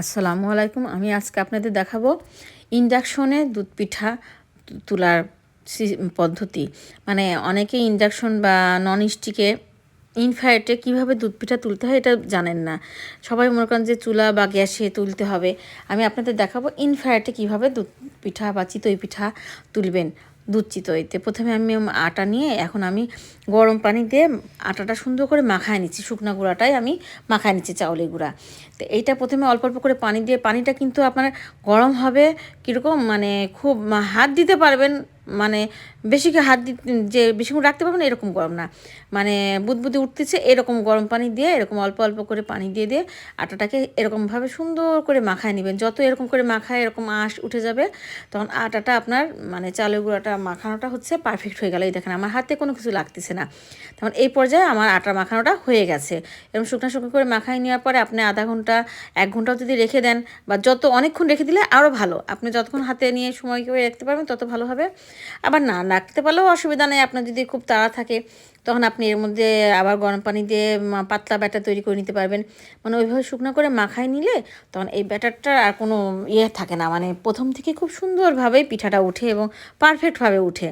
আসসালামু আলাইকুম। আমি আজকে আপনাদের দেখাবো ইন্ডাকশনে দুধ পিঠা তোলার পদ্ধতি। মানে অনেকে ইন্ডাকশন বা নন স্টিকে ইনফ্রাইটে কীভাবে দুধ পিঠা তুলতে হয় এটা জানেন না। সবাই মনে করেন যে চুলা বা গ্যাসে তুলতে হবে। আমি আপনাদের দেখাবো ইনফ্রাইটে কীভাবে দুধ পিঠা বা চিতই পিঠা তুলবেন। দুধ চিতইতে প্রথমে আমি আটা নিয়ে এখন আমি গরম পানি দিয়ে আটাটা সুন্দর করে মাখায় নিচ্ছি। শুকনো গুঁড়াটাই আমি মাখায় নিচ্ছি চাউলের গুঁড়া। তো এইটা প্রথমে অল্প অল্প করে পানি দিয়ে, পানিটা কিন্তু আপনার গরম হবে কীরকম মানে খুব হাত দিতে পারবেন মানে বেশি করে হাত দি যে বেশিক্ষণ রাখতে পারবেন না, এরকম গরম না। মানে বুদবুদি উঠতেছে এরকম গরম পানি দিয়ে এরকম অল্প অল্প করে পানি দিয়ে দিয়ে আটাটাকে এরকমভাবে সুন্দর করে মাখায় নেবেন। যত এরকম করে মাখায় এরকম আঁশ উঠে যাবে তখন আটাটা আপনার মানে চালের গুঁড়াটা মাখানোটা হচ্ছে পারফেক্ট হয়ে গেল। এই দেখেন আমার হাতে কোনো কিছু লাগতেছে না। তখন এই পর্যায়ে আমার আটা মাখানোটা হয়ে গেছে। এরকম শুকনো শুকনো করে মাখাই নেওয়ার পরে আপনি আধা ঘণ্টা এক ঘন্টাও যদি রেখে দেন বা যত অনেকক্ষণ রেখে দিলে আরও ভালো। আপনি যতক্ষণ হাতে নিয়ে সময় করে রাখতে পারবেন তত ভালো হবে। আবার না রাখতে পারলেও অসুবিধা নেই। আপনার যদি খুব তাড়া থাকে, তখন আপনি এর মধ্যে আবার গরম পানি দিয়ে পাতলা ব্যাটার তৈরি করে নিতে পারবেন। মানে ওইভাবে শুকনো করে মাখায় নিলে তখন এই ব্যাটারটা আর কোনো ইয়ে থাকে না। মানে প্রথম থেকে খুব সুন্দরভাবেই পিঠাটা উঠে এবং পারফেক্টভাবে উঠে।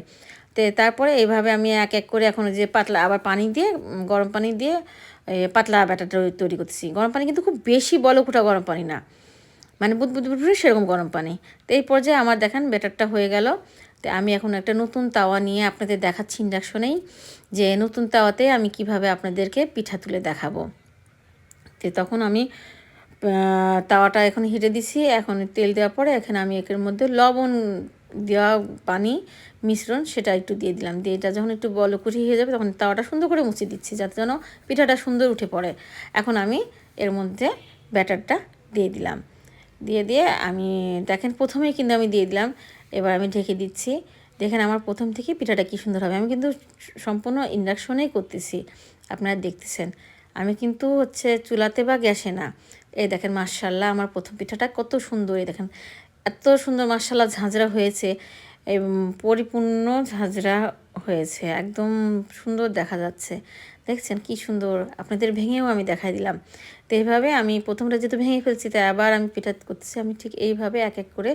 তো তারপরে এইভাবে আমি এক এক করে এখন যে পাতলা আবার পানি দিয়ে, গরম পানি দিয়ে পাতলা ব্যাটারটা তৈরি করতেছি। গরম পানি কিন্তু খুব বেশি বলকুটা গরম পানি না। মানে বুদ বুদ বুদ সেরকম গরম পানি। তো এই পর্যায়ে আমার দেখেন ব্যাটারটা হয়ে গেল। তো আমি এখন একটা নতুন তাওয়া নিয়ে আপনাদের দেখাচ্ছি ইন্ডাকশনেই যে নতুন তাওয়াতে আমি কীভাবে আপনাদেরকে পিঠা তুলে দেখাবো। তো তখন আমি তাওয়াটা এখন হিটে দিছি। এখন তেল দেওয়ার পরে এখানে আমি একের মধ্যে লবণ দেওয়া পানি মিশ্রণ সেটা একটু দিয়ে দিলাম। দিয়ে এটা যখন একটু বলকুঠি হয়ে যাবে তখন তাওয়াটা সুন্দর করে মুছে দিচ্ছি যাতে যেন পিঠাটা সুন্দর উঠে পড়ে। এখন আমি এর মধ্যে ব্যাটারটা দিয়ে দিলাম। দিয়ে দিয়ে আমি, দেখেন প্রথমেই কিন্তু আমি দিয়ে দিলাম। এবার আমি ঢেকে দিচ্ছি। দেখেন আমার প্রথম থেকে পিঠাটা কী সুন্দর হবে। আমি কিন্তু সম্পূর্ণ ইন্ডাকশনেই করতেছি। আপনারা দেখতেছেন। আমি কিন্তু হচ্ছে চুলাতে বা গ্যাসে না। এই দেখেন মার্শাল্লাহ আমার প্রথম পিঠাটা কত সুন্দর। এই দেখেন, এত সুন্দর মার্শাল্লাহ ঝাঁঝরা হয়েছে। পরিপূর্ণ ঝাঁঝরা হয়েছে। একদম সুন্দর দেখা যাচ্ছে। দেখছেন কি সুন্দর? আপনাদের ভেঙেও আমি দেখাই দিলাম। তো এইভাবে আমি প্রথমটা যেহেতু ভেঙে ফেলছি, তাই আবার আমি পিঠা করতেছি আমি ঠিক এইভাবে এক এক করে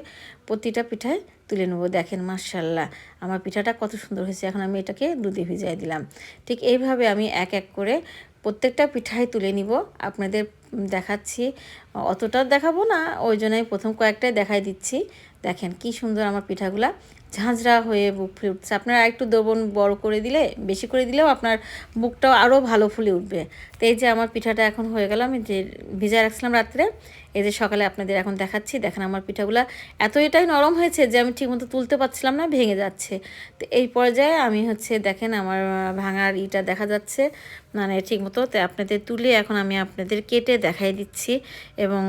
প্রতিটা পিঠায় তুলে নেব। দেখেন মার্শাল্লাহ আমার পিঠাটা কত সুন্দর হয়েছে। এখন আমি এটাকে দুধে ভিজাই দিলাম। ঠিক এইভাবে আমি এক এক করে প্রত্যেকটা পিঠাই তুলে নিব। আপনাদের দেখাচ্ছি। অতটা দেখাবো না, ওই জন্যই প্রথম কয়েকটাই দেখাই দিচ্ছি। দেখেন কি সুন্দর আমার পিঠাগুলা ঝাঁঝরা হয়ে বুক ফুলে উঠছে। আপনারা একটু দবন বড় করে দিলে, বেশি করে দিলেও আপনার বুকটাও আরও ভালো ফুলে উঠবে। তো এই যে আমার পিঠাটা এখন হয়ে গেল, আমি যে ভিজায় রাখছিলাম রাত্রে, এই যে সকালে আপনাদের এখন দেখাচ্ছি। দেখেন আমার পিঠাগুলো এত এটাই নরম হয়েছে যে আমি ঠিকমতো তুলতে পারছিলাম না, ভেঙে যাচ্ছে। তো এই পর্যায়ে আমি হচ্ছে দেখেন আমার ভাঙার ইটা দেখা যাচ্ছে মানে ঠিকমতো তো আপনাদের তুলে এখন আমি আপনাদের কেটে দেখাই দিচ্ছি এবং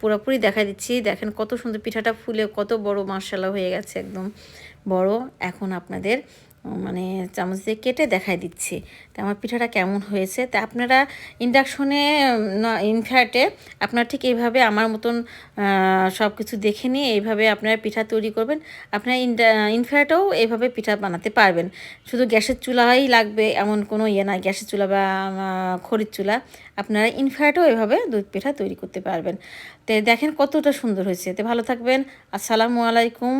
পুরোপুরি দেখাই দিচ্ছি। দেখেন কত সুন্দর পিঠাটা ফুলে কত বড় মার্শালা হয়ে গেছে একদম। বড়, এখন আপনাদের মানে চামচ দিয়ে কেটে দেখাই দিচ্ছি। তা আমার পিঠাটা কেমন হয়েছে? তা আপনারা ইন্ডাকশনে ইনফ্যাটে আপনারা ঠিক এইভাবে আমার মতন সব কিছু দেখে নিয়ে এইভাবে আপনারা পিঠা তৈরি করবেন। আপনারা ইনফ্যাটেও এইভাবে পিঠা বানাতে পারবেন। শুধু গ্যাসের চুলাই লাগবে এমন কোনো ইয়ে নাই গ্যাসের চুলা বা খড়ির চুলা। আপনারা ইনফ্যাটেও এভাবে দুধ পিঠা তৈরি করতে পারবেন। তো দেখেন কতটা সুন্দর হয়েছে। তো ভালো থাকবেন। আসসালামু আলাইকুম।